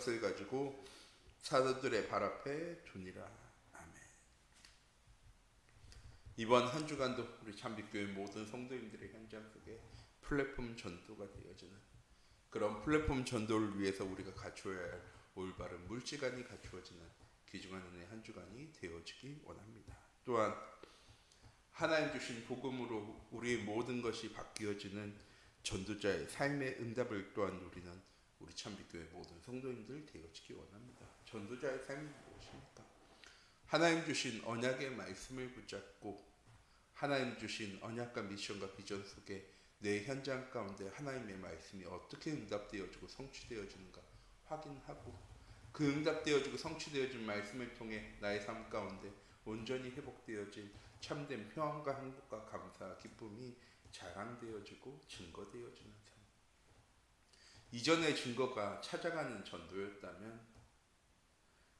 은값을 가지고 사도들의 발 앞에 두니라. 아멘. 이번 한 주간도 우리 참빛교회 모든 성도님들의 현장 속에 플랫폼 전도가 되어지는 그런 플랫폼 전도를 위해서 우리가 갖추어야 할 올바른 물질관이 갖추어지는 귀중한 은혜 한 주간이 되어지기 원합니다. 또한 하나님 주신 복음으로 우리의 모든 것이 바뀌어지는 전도자의 삶의 응답을 또한 누리는 우리 참빛교회 모든 성도님들 되어지기 원합니다. 전도자의 삶이 무엇입니까? 하나님 주신 언약의 말씀을 붙잡고 하나님 주신 언약과 미션과 비전 속에 내 현장 가운데 하나님의 말씀이 어떻게 응답되어지고 성취되어지는가 확인하고 그 응답되어지고 성취되어진 말씀을 통해 나의 삶 가운데 온전히 회복되어진 참된 평안과 행복과 감사, 기쁨이 자랑되어지고 증거되어지는 삶. 이전의 증거가 찾아가는 전도였다면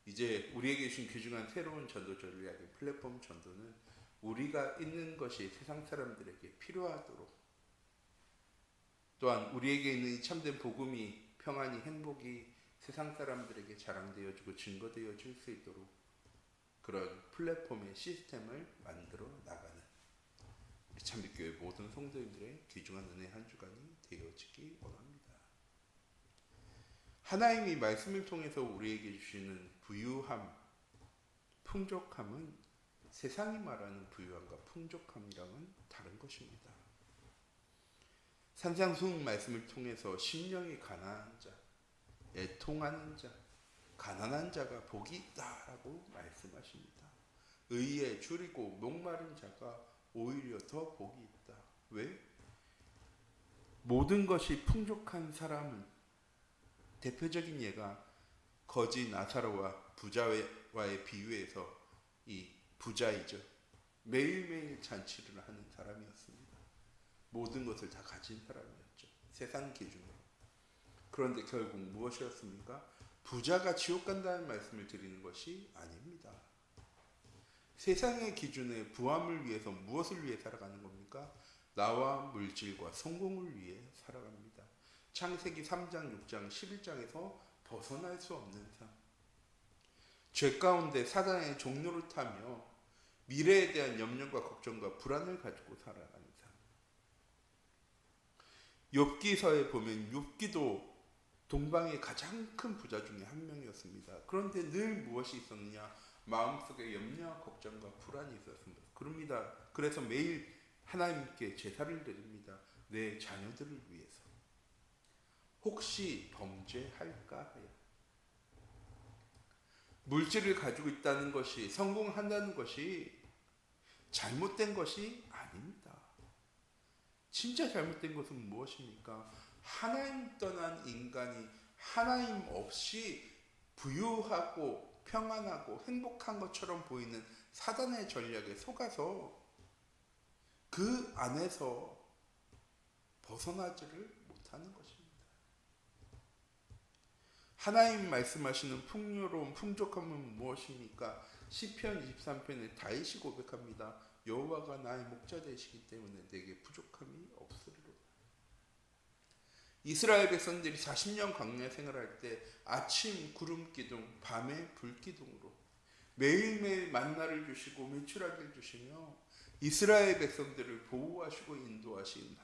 이제 우리에게 주신 귀중한 새로운 전도 전략의 플랫폼 전도는 우리가 있는 것이 세상 사람들에게 필요하도록 또한 우리에게 있는 이 참된 복음이 평안이 행복이 세상 사람들에게 자랑되어지고 증거되어질 수 있도록 그런 플랫폼의 시스템을 만들어 나가는 참빛교회 모든 성도님들의 귀중한 은혜 한 주간이 되어지기 원합니다. 하나님이 말씀을 통해서 우리에게 주시는 부유함, 풍족함은 세상이 말하는 부유함과 풍족함이랑은 다른 것입니다. 산상수훈 말씀을 통해서 심령이 가난한 자, 애통하는 자, 가난한 자가 복이 있다라고 말씀하십니다. 의에 줄이고 목마른 자가 오히려 더 복이 있다. 왜? 모든 것이 풍족한 사람은 대표적인 예가 거지 나사로와 부자와의 비유에서 이 부자이죠. 매일매일 잔치를 하는 사람이었습니다. 모든 것을 다 가진 사람이었죠. 세상 기준으로. 그런데 결국 무엇이었습니까? 부자가 지옥 간다는 말씀을 드리는 것이 아닙니다. 세상의 기준에 부함을 위해서 무엇을 위해 살아가는 겁니까? 나와 물질과 성공을 위해 살아갑니다. 창세기 3장, 6장, 11장에서 벗어날 수 없는 삶. 죄 가운데 사단의 종로를 타며 미래에 대한 염려과 걱정과 불안을 가지고 살아가는 삶. 욥기서에 보면 욥기도 동방의 가장 큰 부자 중에 한 명이었습니다. 그런데 늘 무엇이 있었느냐? 마음속에 염려와 걱정과 불안이 있었습니다. 그럽니다. 그래서 매일 하나님께 제사를 드립니다. 내 자녀들을 위해서. 혹시 범죄할까 하여. 물질을 가지고 있다는 것이 성공한다는 것이 잘못된 것이 아닙니다. 진짜 잘못된 것은 무엇입니까? 하나님 떠난 인간이 하나님 없이 부유하고 평안하고 행복한 것처럼 보이는 사단의 전략에 속아서 그 안에서 벗어나지를 못하는 것입니다. 하나님 말씀하시는 풍요로운 풍족함은 무엇입니까? 시편 23편에 다윗이 고백합니다. 여호와가 나의 목자 되시기 때문에 내게 부족함이 없으리로다. 이스라엘 백성들이 40년 광야 생활할 때 아침 구름 기둥, 밤에 불 기둥으로 매일매일 만나를 주시고 매출하기를 주시며 이스라엘 백성들을 보호하시고 인도하시는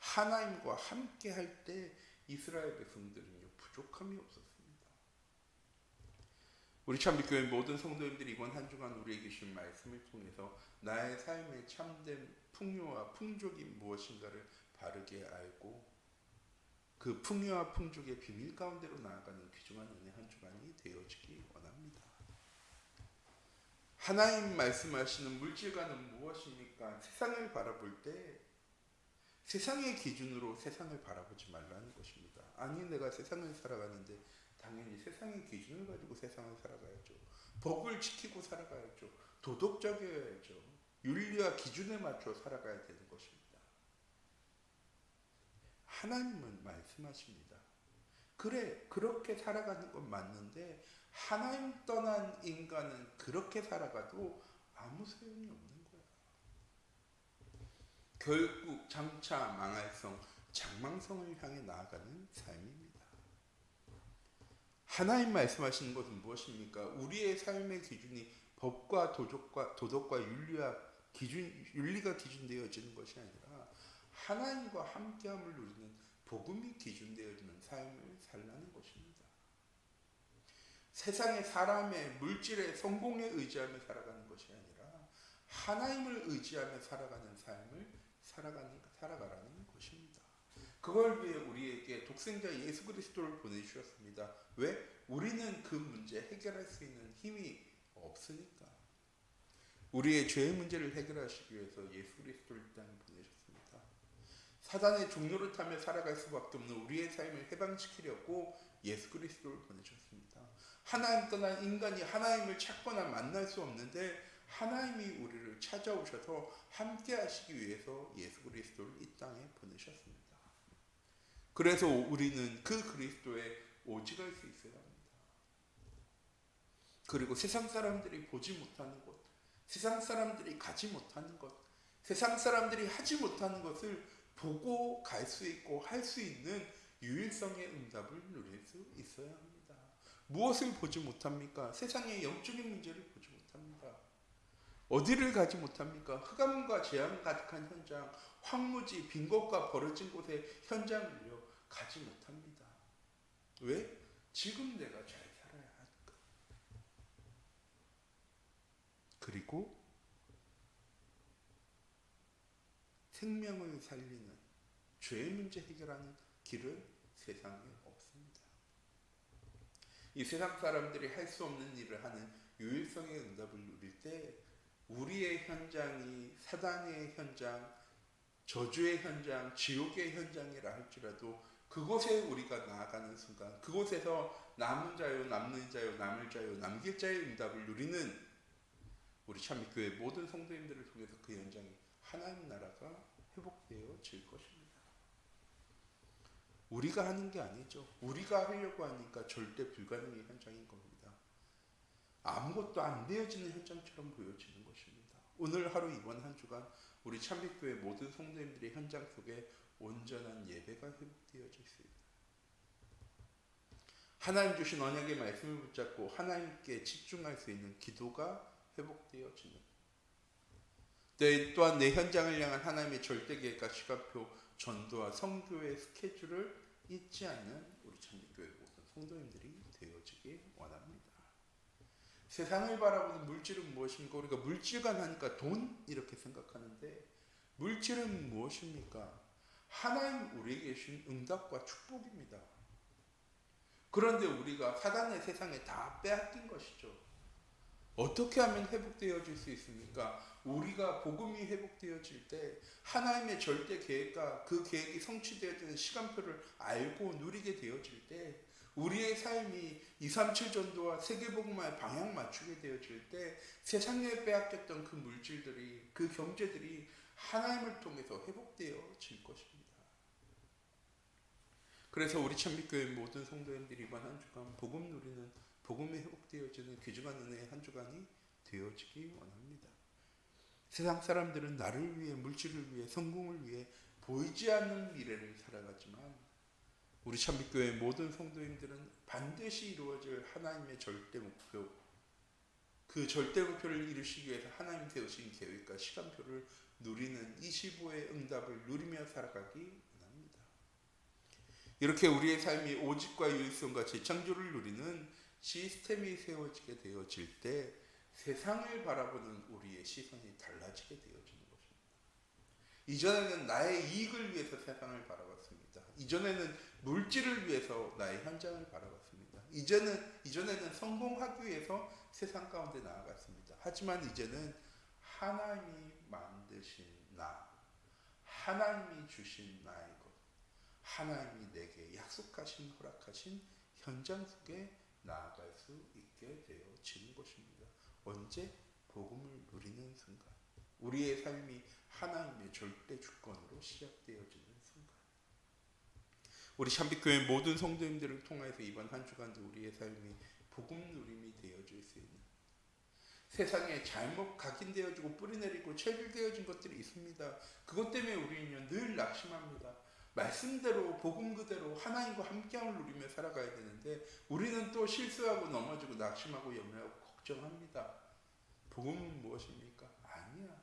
하나님과 함께 할 때 이스라엘 백성들은요 부족함이 없었습니다. 우리 참빛교회 모든 성도님들이 이번 한 주간 우리에게 주신 말씀을 통해서 나의 삶의 참된 풍요와 풍족이 무엇인가를 바르게 알고 그 풍요와 풍족의 비밀 가운데로 나아가는 귀중한 은혜 한 주간이 되어지기 원합니다. 하나님 말씀하시는 물질과는 무엇입니까? 세상을 바라볼 때 세상의 기준으로 세상을 바라보지 말라는 것입니다. 아니 내가 세상을 살아가는데 당연히 세상의 기준을 가지고 세상을 살아가야죠. 법을 지키고 살아가야죠. 도덕적이어야죠. 윤리와 기준에 맞춰 살아가야 되는 것입니다. 하나님은 말씀하십니다. 그래, 그렇게 살아가는 건 맞는데, 하나님 떠난 인간은 그렇게 살아가도 아무 소용이 없는 거야. 결국 장차 망할 성, 장망성을 향해 나아가는 삶입니다. 하나님 말씀하시는 것은 무엇입니까? 우리의 삶의 기준이 법과 도덕과 도덕과 윤리와 기준 윤리가 기준되어지는 것이 아니라 하나님과 함께함을 누리는 복음이 기준되어지는 삶을 살라는 것입니다. 세상의 사람의 물질의 성공에 의지하며 살아가는 것이 아니라 하나님을 의지하며 살아가는 삶을 살아가는 살아가라는. 그걸 위해 우리에게 독생자 예수 그리스도를 보내주셨습니다. 왜? 우리는 그 문제 해결할 수 있는 힘이 없으니까. 우리의 죄의 문제를 해결하시기 위해서 예수 그리스도를 이 땅에 보내셨습니다. 사단의 종로를 타며 살아갈 수밖에 없는 우리의 삶을 해방시키려고 예수 그리스도를 보내셨습니다. 하나님 떠난 인간이 하나님을 찾거나 만날 수 없는데 하나님이 우리를 찾아오셔서 함께 하시기 위해서 예수 그리스도를 이 땅에 보내셨습니다. 그래서 우리는 그 그리스도의 오직할 수 있어야 합니다. 그리고 세상 사람들이 보지 못하는 것, 세상 사람들이 가지 못하는 것, 세상 사람들이 하지 못하는 것을 보고 갈 수 있고 할 수 있는 유일성의 응답을 누릴 수 있어야 합니다. 무엇을 보지 못합니까? 세상의 영적인 문제를 보지 못합니다. 어디를 가지 못합니까? 흑암과 재앙 가득한 현장, 황무지, 빈 곳과 벌어진 곳의 현장을요 가지 못합니다. 왜? 지금 내가 잘 살아야 하니까. 그리고 생명을 살리는 죄의 문제 해결하는 길은 세상에 없습니다. 이 세상 사람들이 할 수 없는 일을 하는 유일성의 응답을 누릴 때 우리의 현장이 사단의 현장, 저주의 현장, 지옥의 현장이라 할지라도 그곳에 우리가 나아가는 순간 그곳에서 남은 자요 남는 자요 남을 자요 남길 자의 응답을 누리는 우리 참교회 모든 성도님들을 통해서 그 현장이 하나님 나라가 회복되어 질 것입니다. 우리가 하는 게 아니죠. 우리가 하려고 하니까 절대 불가능의 현장인 겁니다. 아무것도 안 되어지는 현장처럼 보여지는 것입니다. 오늘 하루 이번 한 주간 우리 참빛교회 모든 성도님들의 현장 속에 온전한 예배가 회복되어질 수 있다. 하나님 주신 언약의 말씀을 붙잡고 하나님께 집중할 수 있는 기도가 회복되어지는 내, 또한 내 현장을 향한 하나님의 절대 계획과 시간표, 전도와 성교의 스케줄을 잊지 않는 우리 참교회 모든 성도님들이 원합니다. 세상을 바라보는 물질은 무엇입니까? 우리가 물질관 하니까 돈 이렇게 생각하는데 물질은 무엇입니까? 하나님 우리에게 주신 응답과 축복입니다. 그런데 우리가 사단의 세상에 다 빼앗긴 것이죠. 어떻게 하면 회복되어질 수 있습니까? 우리가 복음이 회복되어질 때 하나님의 절대 계획과 그 계획이 성취되어지는 시간표를 알고 누리게 되어질 때 우리의 삶이 237 전도와 세계복음화에 방향 맞추게 되어질 때 세상에 빼앗겼던 그 물질들이 그 경제들이 하나님을 통해서 회복되어질 것입니다. 그래서 우리 참빛교회 모든 성도님들이 이번 한 주간 복음 누리는 복음이 회복되어지는 귀중한 은혜의 한 주간이 되어지기 원합니다. 세상 사람들은 나를 위해 물질을 위해 성공을 위해 보이지 않는 미래를 살아가지만 우리 참빛교회 모든 성도님들은 반드시 이루어질 하나님의 절대 목표 그 절대 목표를 이루시기 위해서 하나님 세우신 계획과 시간표를 누리는 25의 응답을 누리며 살아가기 원합니다. 이렇게 우리의 삶이 오직과 유일성과 재창조를 누리는 시스템이 세워지게 되어질 때 세상을 바라보는 우리의 시선이 달라지게 되어지는 것입니다. 이전에는 나의 이익을 위해서 세상을 바라봤습니다. 이전에는 물질을 위해서 나의 현장을 바라봤습니다. 이제는 이전에는 성공하기 위해서 세상 가운데 나아갔습니다. 하지만 이제는 하나님이 만드신 나, 하나님이 주신 나의 것, 하나님이 내게 약속하신 허락하신 현장 속에 나아갈 수 있게 되어지는 것입니다. 언제 복음을 누리는 순간, 우리의 삶이 하나님의 절대 주권으로 시작되어지는 순간, 우리 샴빛교회 모든 성도님들을 통해서 이번 한 주간도 우리의 삶이 복음 누림이 되어질 수 있는 세상에 잘못 각인되어지고 뿌리내리고 체질되어진 것들이 있습니다. 그것 때문에 우리는 늘 낙심합니다. 말씀대로 복음 그대로 하나님과 함께함을 누리며 살아가야 되는데 우리는 또 실수하고 넘어지고 낙심하고 염려하고 걱정합니다. 복음은 무엇입니까? 아니야.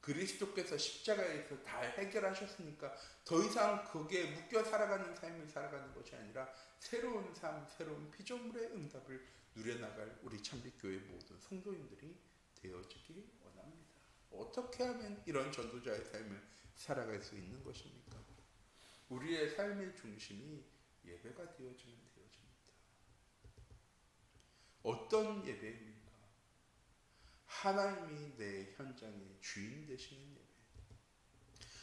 그리스도께서 십자가에서 다 해결하셨으니까 더 이상 거기에 묶여 살아가는 삶을 살아가는 것이 아니라 새로운 삶, 새로운 피조물의 응답을 누려나갈 우리 참빛교회 모든 성도님들이 되어지기 원합니다. 어떻게 하면 이런 전도자의 삶을 살아갈 수 있는 것입니까? 우리의 삶의 중심이 예배가 되어지면 되어집니다. 어떤 예배입니까? 하나님이 내 현장의 주인 되시는 예배.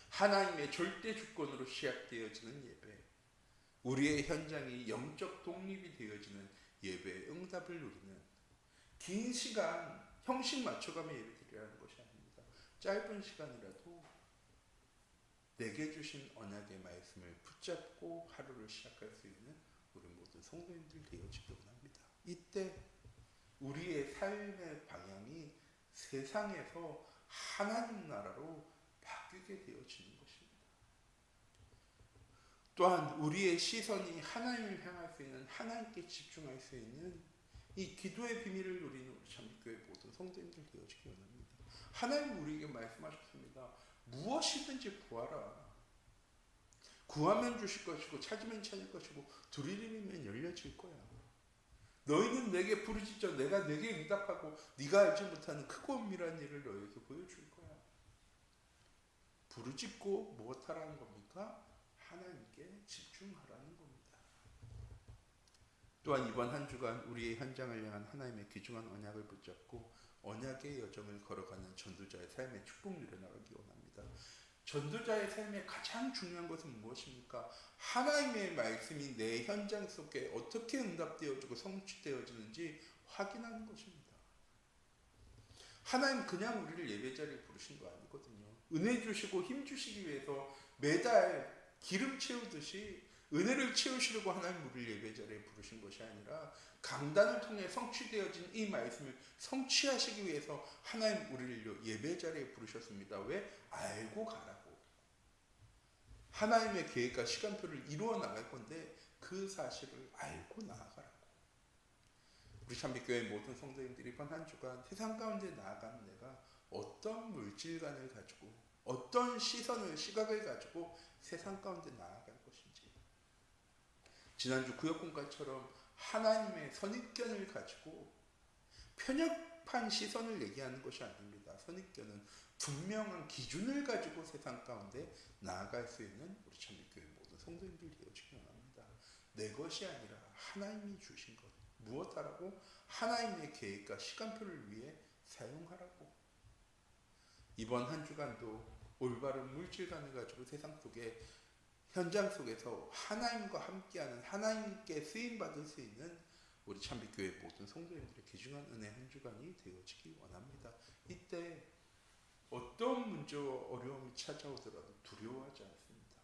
하나님의 절대 주권으로 시작되어지는 예배. 우리의 현장이 영적 독립이 되어지는 예배의 응답을 누리는 긴 시간 형식 맞춰가며 예배드리라는 것이 아닙니다. 짧은 시간이라도 내게 주신 언약의 말씀을 붙잡고 하루를 시작할 수 있는 우리 모든 성도님들 되어지기 원합니다. 이때 우리의 삶의 방향이 세상에서 하나님 나라로 바뀌게 되어지는 것입니다. 또한 우리의 시선이 하나님을 향할 수 있는 하나님께 집중할 수 있는 이 기도의 비밀을 누리는 우리 참교회 모든 성도님들 되어지기 원합니다. 하나님 우리에게 말씀하셨습니다. 무엇이든지 구하라. 구하면 주실 것이고 찾으면 찾을 것이고 두드리면 열려질 거야. 너희는 내게 부르짖자 내가 내게 응답하고 네가 알지 못하는 크고 은밀한 일을 너희에게 보여줄 거야. 부르짖고 무엇하라는 겁니까? 하나님께 집중하라는 겁니다. 또한 이번 한 주간 우리의 현장을 향한 하나님의 귀중한 언약을 붙잡고 언약의 여정을 걸어가는 전도자의 삶의 축복 누려나가기 원합니다. 전도자의 삶의 가장 중요한 것은 무엇입니까? 하나님의 말씀이 내 현장 속에 어떻게 응답되어지고 성취되어지는지 확인하는 것입니다. 하나님 그냥 우리를 예배 자리에 부르신 거 아니거든요. 은혜 주시고 힘 주시기 위해서 매달 기름 채우듯이 은혜를 채우시려고 하나님 우리를 예배 자리에 부르신 것이 아니라 강단을 통해 성취되어진 이 말씀을 성취하시기 위해서 하나님 우리를 예배 자리에 부르셨습니다. 왜? 알고 가라고. 하나님의 계획과 시간표를 이루어 나갈 건데 그 사실을 알고 나아가라고. 우리 참빛교회 모든 성도님들이 이번 한 주간 세상 가운데 나아가는 내가 어떤 물질관을 가지고 어떤 시선을 시각을 가지고 세상 가운데 나아갈 것인지 지난주 구역공과처럼 하나님의 선입견을 가지고 편협한 시선을 얘기하는 것이 아닙니다. 선입견은 분명한 기준을 가지고 세상 가운데 나아갈 수 있는 우리 참교회 모든 성도님들 되어지기 원합니다. 내 것이 아니라 하나님이 주신 것 무엇하라고 하나님의 계획과 시간표를 위해 사용하라고 이번 한 주간도 올바른 물질관을 가지고 세상 속에 현장 속에서 하나님과 함께하는 하나님께 쓰임 받을 수 있는 우리 참빛교회 모든 성도님들의 귀중한 은혜 한 주간이 되어지기 원합니다. 이때 어떤 문제와 어려움이 찾아오더라도 두려워하지 않습니다.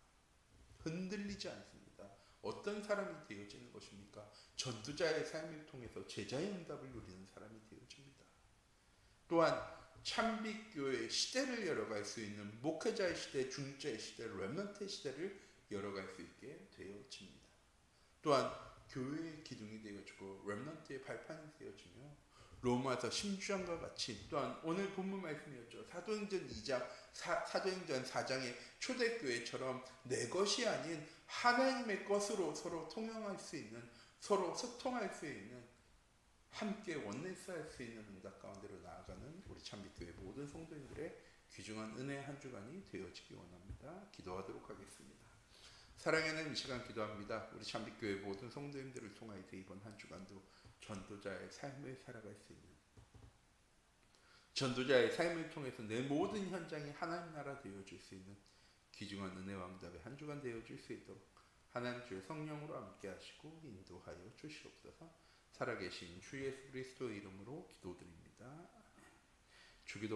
흔들리지 않습니다. 어떤 사람이 되어지는 것입니까? 전도자의 삶을 통해서 제자의 응답을 누리는 사람이 되어집니다. 또한 참빛교회 시대를 열어갈 수 있는 목회자의 시대, 중자의 시대, 렘넌트의 시대를 열어갈 수 있게 되어집니다. 또한 교회의 기둥이 되어지고 렘넌트의 발판이 되어지며 로마서 16장과 같이 또한 오늘 본문 말씀이었죠. 사도행전 2장, 사, 사도행전 4장의 초대교회처럼 내 것이 아닌 하나님의 것으로 서로 통용할 수 있는 서로 소통할 수 있는 함께 원내스 할수 있는 응답 가운데로 나아가는 우리 참빛교회 모든 성도님들의 귀중한 은혜 한 주간이 되어지기 원합니다. 기도하도록 하겠습니다. 사랑하는 이 시간 기도합니다. 우리 참빛교회 모든 성도님들을 통하여 이번 한 주간도 전도자의 삶을 살아갈 수 있는 전도자의 삶을 통해서 내 모든 현장이 하나님 나라 되어줄 수 있는 귀중한 은혜 왕답의 한 주간 되어줄 수 있도록 하나님 주의 성령으로 함께 하시고 인도하여 주시옵소서 살아계신 주 예수 그리스도의 이름으로 기도드립니다. 주기도